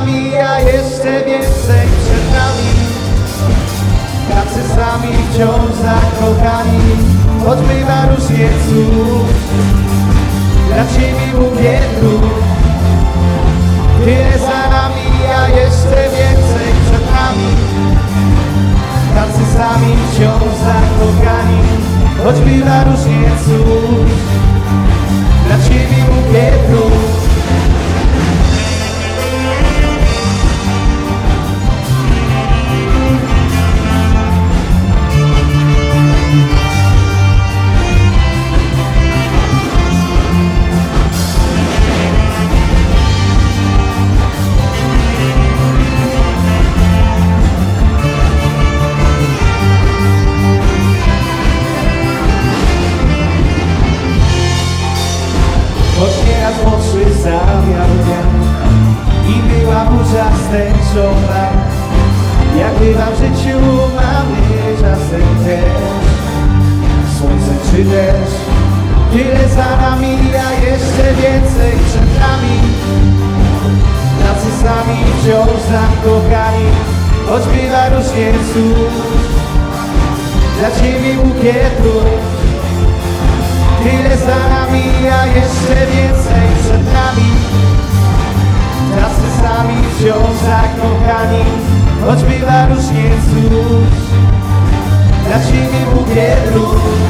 nami, a jeszcze więcej przed nami. Tacy sami wciąż zakochani Choć bywa różnie Dla Ciebie mówię tu Tyle za nami, a jeszcze więcej przed nami. Tacy sami wciąż zakochani Choć bywa różnie Dla Ciebie Poszły zamiar wiatr I była burza stęczona Jak bywa w życiu mamy czasem też. Słońce czy deszcz Tyle za nami, a jeszcze więcej przed nami. Tacy sami wciąż zakochani Choć bywa różnie cud. Dla Ciebie bukietu Tyle za nami, a jeszcze więcej Chodź mi Jezus, dla Ciebie